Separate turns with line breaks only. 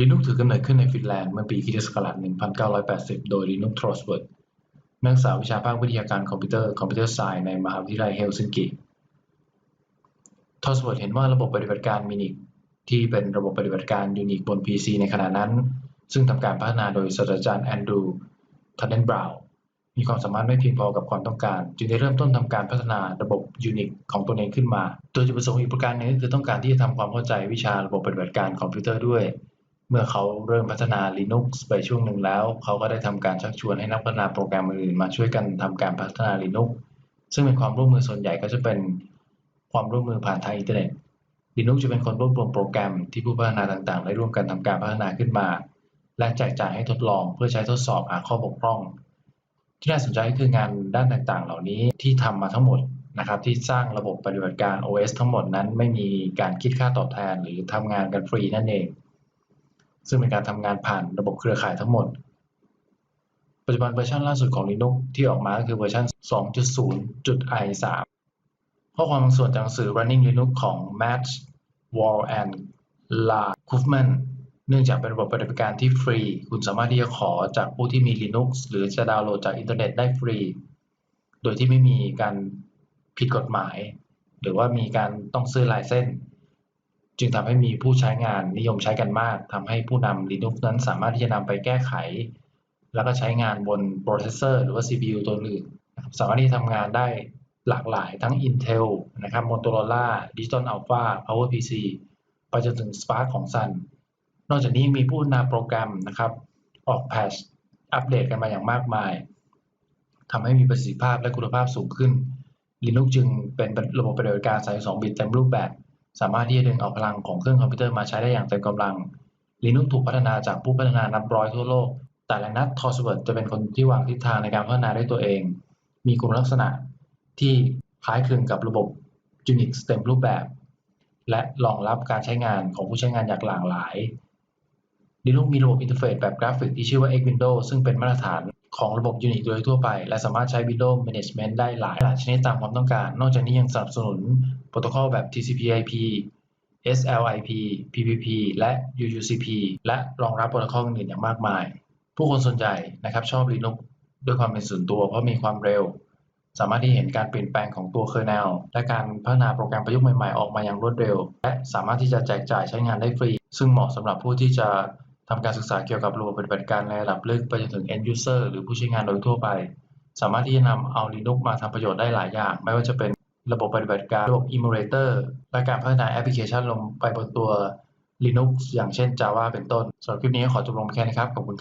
Linux ถือกำเนิดขึ้นในฟินแลนด์เมื่อปีคริสตศักราช 1980 โดย Linus Torvalds นักศึกษาวิชาภาควิทยาการคอมพิวเตอร์ Computer Science ในมหาวิทยาลัยเฮลซิงกิ Torvalds เห็นว่าระบบปฏิบัติการ Minix ที่เป็นระบบปฏิบัติการ Unix บน PC ในขณะนั้น ซึ่งทำการพัฒนาโดยศาสตราจารย์แอนดรูทันเดนบราวน์มีความสามารถไม่เพียงพอกับความต้องการ จึงได้เริ่มต้นทำการพัฒนาระบบ Unix ของตนเองขึ้นมา โดยจุดประสงค์อีกประการหนึ่งก็คือต้องการที่จะทำความเข้าใจวิชาระบบปฏิบัติการคอมพิวเตอร์ด้วย เมื่อเขาเริ่มพัฒนา Linux ไปช่วงหนึ่งแล้ว เขาก็ได้ทำการชักชวนให้นักพัฒนาโปรแกรมอื่นมาช่วยกันทำการพัฒนา Linux ซึ่งเป็นความร่วมมือส่วนใหญ่ก็จะเป็นความร่วมมือผ่านทางอินเทอร์เน็ต Linux จะเป็นคนรวบรวมโปรแกรมที่ผู้พัฒนาต่างๆ ได้ร่วมกันทำการพัฒนาขึ้นมา และแจกจ่ายให้ทดลองเพื่อใช้ทดสอบหาข้อบกพร่อง ที่น่าสนใจก็คืองานด้านต่างๆ เหล่านี้ที่ทำมาทั้งหมดนะครับที่สร้างระบบปฏิบัติการ OS ทั้งหมดนั้นไม่มีการคิดค่าตอบแทน หรือทำงานกันฟรีนั่นเอง ซึ่งเป็นการทำงานผ่านระบบเครือข่ายทั้งหมด ปัจจุบันเวอร์ชันล่าสุดของ Linux ที่ออกมาก็คือเวอร์ชัน 2.0.i3 ข้อความบางส่วนจากหนังสือ Running Linux ของ Matt Wall and La Kaufman เนื่องจากเป็นระบบปฏิบัติการที่ฟรี คุณสามารถที่จะขอจากผู้ที่มี Linux หรือจะดาวน์โหลดจากอินเทอร์เน็ตได้ฟรี โดยที่ไม่มีการผิดกฎหมาย หรือว่ามีการต้องซื้อลายเส้น จึงทำให้มีผู้ใช้งานนิยมใช้กันมากทำให้ผู้นำ Linux นั้นสามารถที่จะนำไปแก้ไข แล้วก็ใช้งานบนโปรเซสเซอร์หรือว่า CPU ตัวอื่นสามารถที่ทำงานได้หลากหลายทั้ง Intel นะครับ Motorola Digital Alpha PowerPC ไปจนถึง Spark ของ Sun นอกจากนี้มีผู้นำโปรแกรมนะครับ ออกแพทชอัปเดตกันมาอย่างมากมายทำให้มีประสิทธิภาพและคุณภาพสูงขึ้น Linux จึงเป็นระบบปฏิบัติการ32บิตเต็มรูปแบบ สามารถที่จะดึงเอาพลังของเครื่องคอมพิวเตอร์มาใช้ได้อย่างเต็มกำลัง Linux ถูกพัฒนาจากผู้พัฒนานับร้อยทั่วโลก แต่ละนัดทอสเวิร์ดจะเป็นคนที่วางทิศทางในการพัฒนาด้วยตัวเอง มีคุณลักษณะที่คล้ายคลึงกับระบบ Unix เต็มรูปแบบ และรองรับการใช้งานของผู้ใช้งานอย่างหลากหลาย Linux มีระบบอินเทอร์เฟซแบบกราฟิกที่ชื่อว่า Xwindows ซึ่งเป็นมาตรฐานของระบบ Unix โดยทั่วไป และสามารถใช้ Windows Management ได้หลายหลายชนิดตามความต้องการ นอกจากนี้ยังสนับสนุน โปรโตคอลแบบ TCP/IP SLIP PPP และ UUCP และรองรับโปรโตคอลอื่นอย่างมากมาย ผู้คนส่วนใหญ่นะครับชอบ Linux ด้วยความเป็นส่วนตัวเพราะมีความเร็ว สามารถที่เห็นการเปลี่ยนแปลงของตัวเคอร์เนลและการพัฒนาโปรแกรมประยุกต์ใหม่ๆ ออกมาอย่างรวดเร็ว และสามารถที่จะแจกจ่ายใช้งานได้ฟรี ซึ่งเหมาะสำหรับผู้ที่จะทำการศึกษาเกี่ยวกับระบบปฏิบัติการในระดับลึกไปจนถึง end user หรือผู้ใช้งานโดยทั่วไป สามารถที่จะนำเอา Linux มาทำประโยชน์ได้หลายอย่าง ไม่ว่าจะเป็น ระบบปฏิบัติการระบบ emulator และการพัฒนาแอปพลิเคชันลงไปบนตัว Linux อย่างเช่น Java เป็นต้นสำหรับคลิปนี้ขอจบลงแค่นี้ครับ ขอบคุณครับ